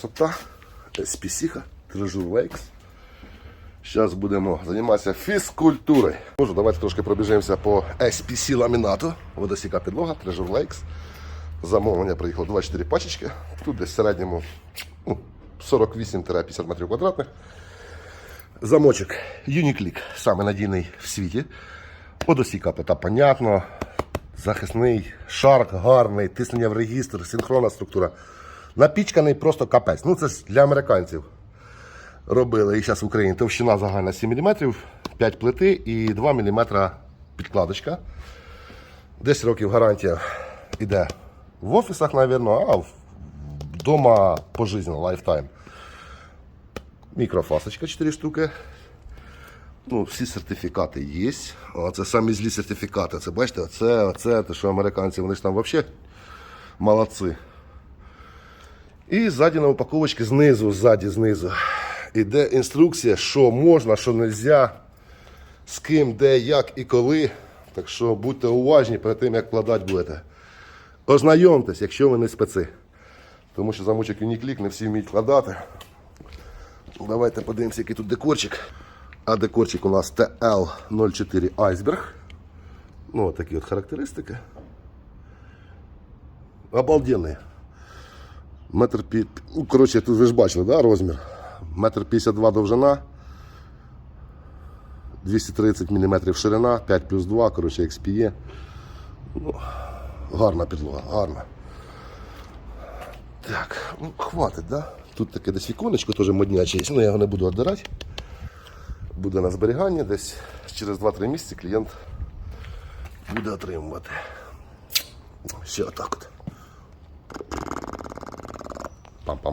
Сота, SPC, Treasure Lakes. Зараз будемо займатися фізкультурою. Можу, давайте трошки пробіжимося по SPC ламінату. Водосіка підлога, Treasure Lakes. Замовлення приїхало 24 пачечки. Тут десь в середньому ну, 48-50 метрів квадратних. Замочок Uniclick, саме надійний в світі. Водосіка та понятно. Захисний, шарк гарний, тиснення в регістр, синхронна структура. Напічканий просто капець. Ну це ж для американців робили. І зараз в Україні товщина загальна 7 мм, 5 плити і 2 мм підкладочка. 10 років гарантія йде в офісах, мабуть, а вдома пожизненно, лайфтайм. Мікрофасочка 4 штуки. Ну, всі сертифікати є. О, це самі злі сертифікати. Це бачите, оце, оце, те, що американці, вони ж там взагалі молодці. І ззаді на упаковочці знизу, ззаді, знизу. Іде інструкція, що можна, що не можна, з ким, де, як і коли. Так що будьте уважні перед тим, як вкладати будете. Ознайомтесь, якщо ви не специ. Тому що замочок Uniclick не всі вміють вкладати. Давайте подивимося, який тут декорчик. А декорчик у нас TL04 Iceberg. Ну, от такі от характеристики. Обалденний. Метр пі... Ну, коротше, тут ви ж бачили, да, розмір? Метр 52 довжина. 230 мм ширина, 5 плюс 2, коротше, XPE. Ну, гарна підлога, гарна. Так, ну, хватить, да? Тут таке десь віконечко теж модняче є, ну я його не буду віддирати. Буде на зберігання, десь через 2-3 місяці клієнт буде отримувати. Ще отак от. pam, pam,